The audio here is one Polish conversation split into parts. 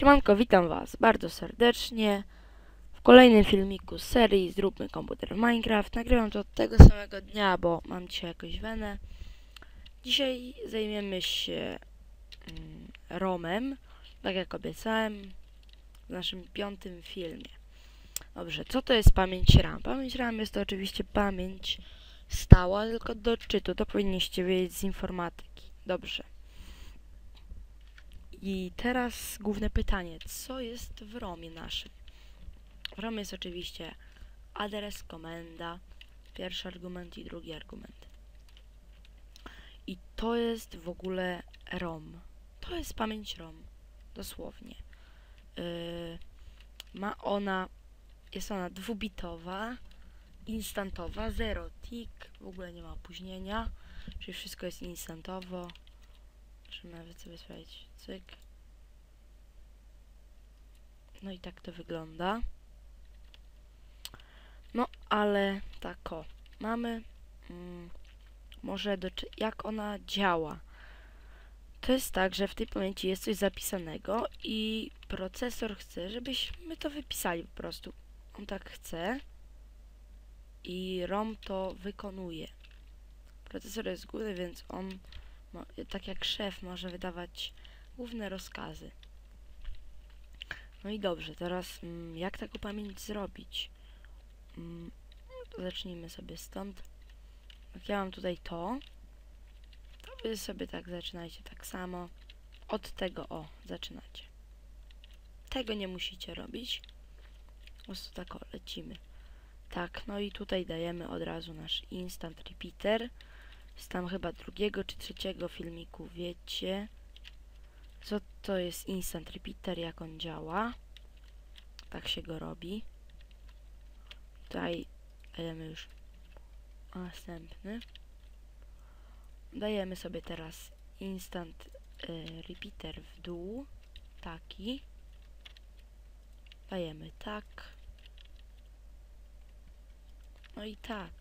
Siemanko, witam was bardzo serdecznie w kolejnym filmiku z serii Zróbmy komputer w Minecraft. Nagrywam to tego samego dnia, bo mam dzisiaj jakąś wenę. Dzisiaj zajmiemy się mm, ROMem, tak jak obiecałem w naszym piątym filmie. Dobrze, co to jest pamięć RAM? Pamięć RAM jest to oczywiście pamięć stała, tylko do odczytu. To powinniście wiedzieć z informatyki. Dobrze. I teraz główne pytanie, co jest w ROMie naszym? W ROMie jest oczywiście adres, komenda, pierwszy argument i drugi argument. I to jest w ogóle ROM. To jest pamięć ROM, dosłownie. Yy, ma ona, jest ona dwubitowa, instantowa, zero tick, w ogóle nie ma opóźnienia, czyli wszystko jest instantowo. Możemy nawet sobie sprawdzić. Cyk. No i tak to wygląda. No, ale tak o. Mamy mm, może do, jak ona działa. To jest tak, że w tej pamięci jest coś zapisanego i procesor chce, żebyśmy to wypisali po prostu. On tak chce i ROM to wykonuje. Procesor jest główny, więc on tak jak szef może wydawać główne rozkazy. No i dobrze, teraz mm, jak taką pamięć zrobić? Mm, to zacznijmy sobie stąd. Jak ja mam tutaj to, to wy sobie tak zaczynajcie tak samo. Od tego o, zaczynacie. Tego nie musicie robić. Po prostu tak o, lecimy. Tak, no i tutaj dajemy od razu nasz instant repeater z tam chyba drugiego czy trzeciego filmiku wiecie, co to jest instant repeater, jak on działa. Tak się go robi. Tutaj dajemy już następny. Dajemy sobie teraz instant y, repeater w dół. Taki. Dajemy tak. No i tak.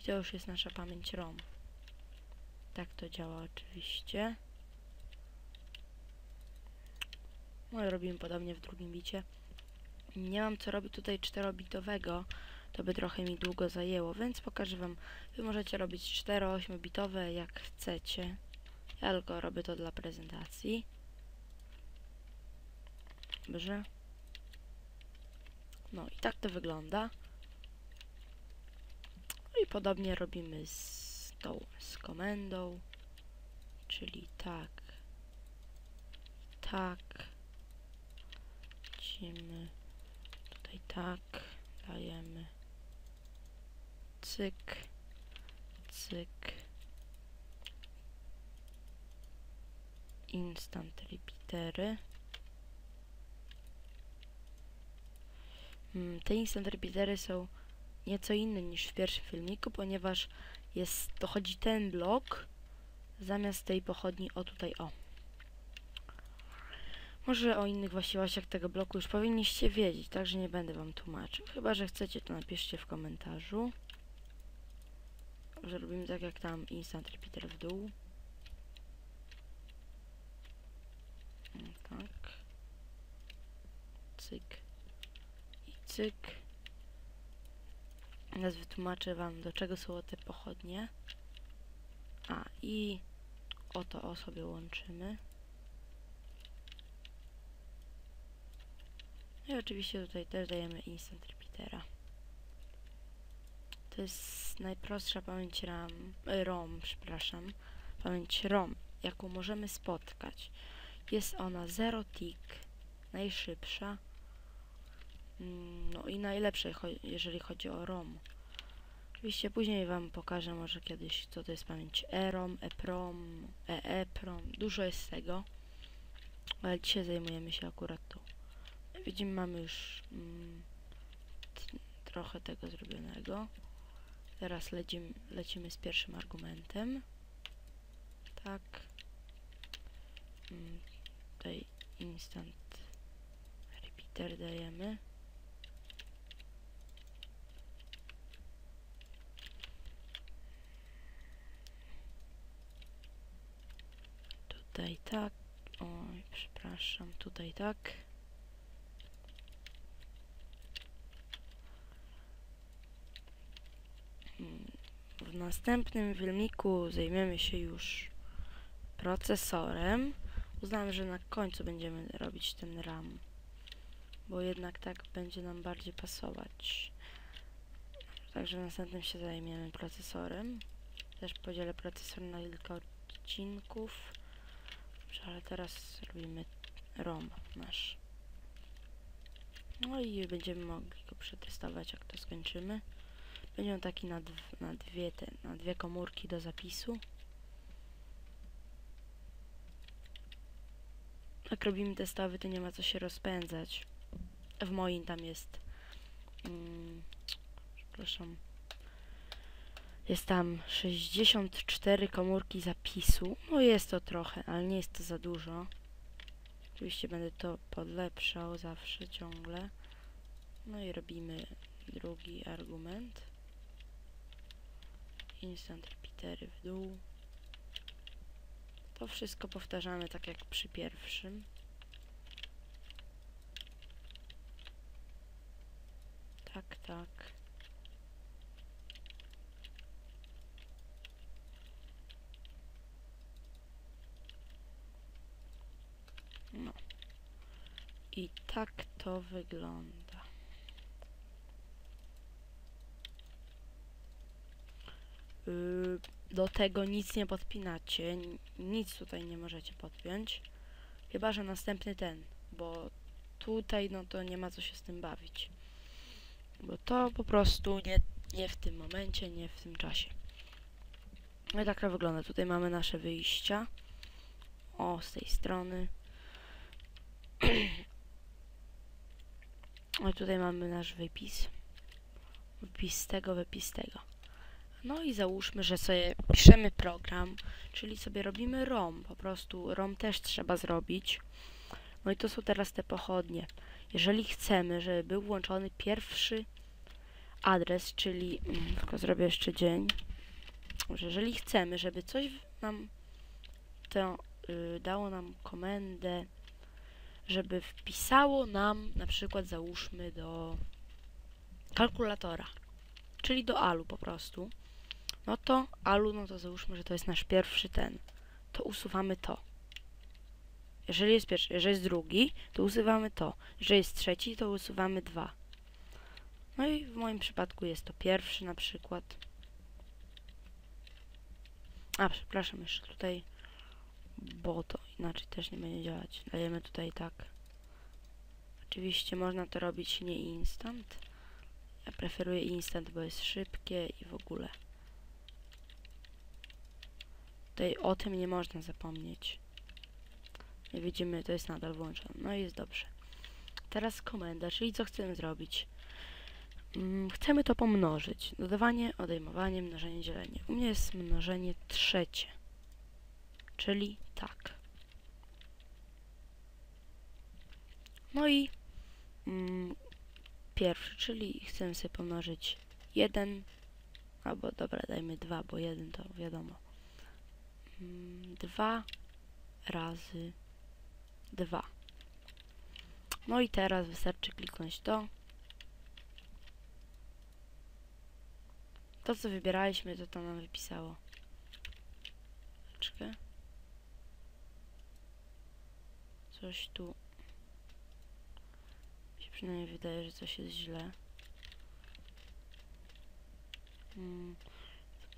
I to już jest nasza pamięć ROM. Tak to działa oczywiście. No i robimy podobnie w drugim bicie. Nie mam co robić tutaj 4-bitowego, to by trochę mi długo zajęło, więc pokażę wam. Wy możecie robić 4-8 bitowe jak chcecie. Ja tylko robię to dla prezentacji. Dobrze. No i tak to wygląda. No i podobnie robimy z tą z komendą, czyli tak, tak, lecimy, tutaj tak, dajemy, cyk, cyk, instant repeatery. Mm, Te instant repeatery są nieco inne niż w pierwszym filmiku, ponieważ jest, dochodzi ten blok zamiast tej pochodni, o tutaj, o. Może o innych właściwościach tego bloku już powinniście wiedzieć, także nie będę wam tłumaczył. Chyba, że chcecie, to napiszcie w komentarzu. Że robimy tak jak tam instant repeater w dół. O, tak. Cyk. I cyk. Teraz wytłumaczę wam, do czego są te pochodnie. A, i oto o sobie łączymy. I oczywiście tutaj też dajemy instant repeatera. To jest najprostsza pamięć RAM, e, ROM, przepraszam, pamięć ROM, jaką możemy spotkać. Jest ona 0 tick, najszybsza, mm, no i najlepsza, jeżeli chodzi o ROM. Oczywiście później wam pokażę może kiedyś, co to jest pamięć EROM, EPROM, EEPROM, dużo jest tego, ale dzisiaj zajmujemy się akurat tą. Widzimy, mamy już mm, trochę tego zrobionego. Teraz lecimy, lecimy z pierwszym argumentem. Tak. Mm, tutaj instant repeater dajemy. Tutaj tak. Oj, przepraszam, tutaj tak. Następnym filmiku zajmiemy się już procesorem. Uznałem, że na końcu będziemy robić ten RAM, bo jednak tak będzie nam bardziej pasować. Także w następnym się zajmiemy procesorem. Też podzielę procesor na kilka odcinków. Dobrze, ale teraz robimy ROM nasz. No i będziemy mogli go przetestować, jak to skończymy. Będzie on taki na, na, dwie, te, na dwie komórki do zapisu. Jak robimy testowy, to nie ma co się rozpędzać. W moim tam jest... Mm, przepraszam. Jest tam 64 komórki zapisu. No jest to trochę, ale nie jest to za dużo. Oczywiście będę to podlepszał zawsze, ciągle. No i robimy drugi argument. Instant repeatery w dół. To wszystko powtarzamy tak jak przy pierwszym. Tak, tak. No. I tak to wygląda. Yy, do tego nic nie podpinacie, nic tutaj nie możecie podpiąć. Chyba, że następny ten, bo tutaj no to nie ma co się z tym bawić. Bo to po prostu nie, nie w tym momencie, nie w tym czasie. No i tak to wygląda. Tutaj mamy nasze wyjścia. O, z tej strony. I tutaj mamy nasz wypis. Wypis tego, wypis tego. No i załóżmy, że sobie piszemy program, czyli sobie robimy ROM. Po prostu ROM też trzeba zrobić. No i to są teraz te pochodnie. Jeżeli chcemy, żeby był włączony pierwszy adres, czyli mm, tylko zrobię jeszcze dzień, że jeżeli chcemy, żeby coś nam to y, dało nam komendę, żeby wpisało nam na przykład załóżmy do kalkulatora, czyli do ALU po prostu, no to ALU, no to załóżmy, że to jest nasz pierwszy ten, to usuwamy to. Jeżeli jest pierwszy, jeżeli jest drugi, to usuwamy to. Jeżeli jest trzeci, to usuwamy dwa. No i w moim przypadku jest to pierwszy na przykład. A, przepraszam, jeszcze tutaj, bo to inaczej też nie będzie działać. Dajemy tutaj tak. Oczywiście można to robić nie instant. Ja preferuję instant, bo jest szybkie i w ogóle. Tutaj o tym nie można zapomnieć. Nie widzimy, to jest nadal włączone. No i jest dobrze. Teraz komenda, czyli co chcemy zrobić. Mm, chcemy to pomnożyć. Dodawanie, odejmowanie, mnożenie, dzielenie. U mnie jest mnożenie trzecie. Czyli tak. No i mm, pierwszy, czyli chcemy sobie pomnożyć 1, albo dobra, dajmy 2, bo 1 to wiadomo. 2 razy 2. No i teraz wystarczy kliknąć to. To co wybieraliśmy, to to nam wypisało. Chwileczkę. Coś tu mi się przynajmniej wydaje, że coś jest źle. Mm, tu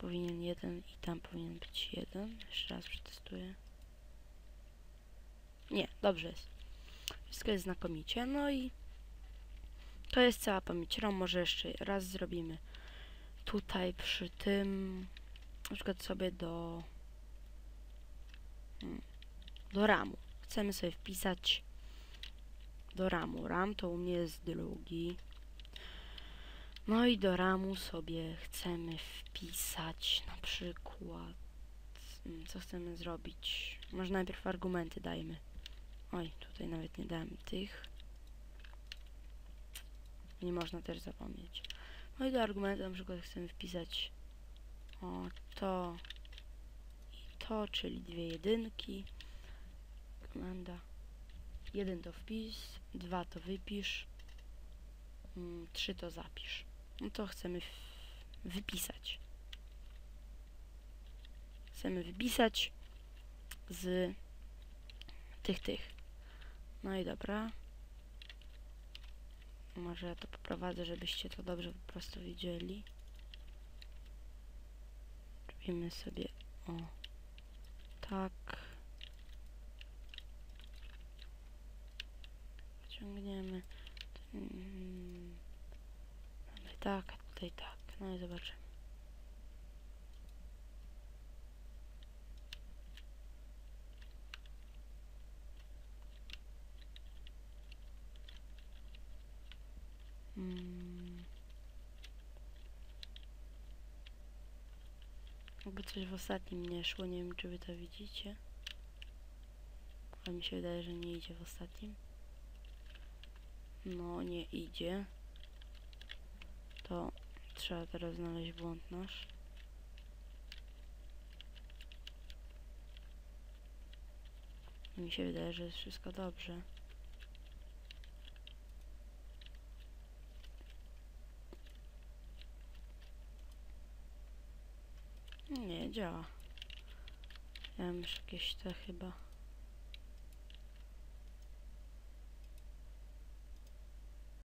powinien jeden i tam powinien być jeden. Jeszcze raz przetestuję. Nie, dobrze jest. Wszystko jest znakomicie. No i to jest cała pamięć ROM. Może jeszcze raz zrobimy. Tutaj przy tym na przykład sobie do mm, do RAMu. Chcemy sobie wpisać do RAMu. RAM to u mnie jest drugi. No i do RAMu sobie chcemy wpisać na przykład mm, co chcemy zrobić. Może najpierw argumenty dajmy. Oj, tutaj nawet nie dałem tych. Nie można też zapomnieć. No i do argumentu na przykład chcemy wpisać o to i to, czyli dwie jedynki. Komenda. Jeden to wpis, dwa to wypisz, mm, trzy to zapisz. No to chcemy wypisać. chcemy wypisać z tych, tych. No i dobra. Może ja to poprowadzę, żebyście to dobrze po prostu widzieli. Robimy sobie o tak. Ciągniemy. Mm, Tutaj tak, tutaj tak. No i zobaczymy. Mm. Jakby coś w ostatnim nie szło, nie wiem czy wy to widzicie. Ale mi się wydaje, że nie idzie w ostatnim. No, nie idzie. Trzeba teraz znaleźć błąd nasz. Mi się wydaje, że jest wszystko dobrze. Nie, działa. Ja mam już jakieś te chyba.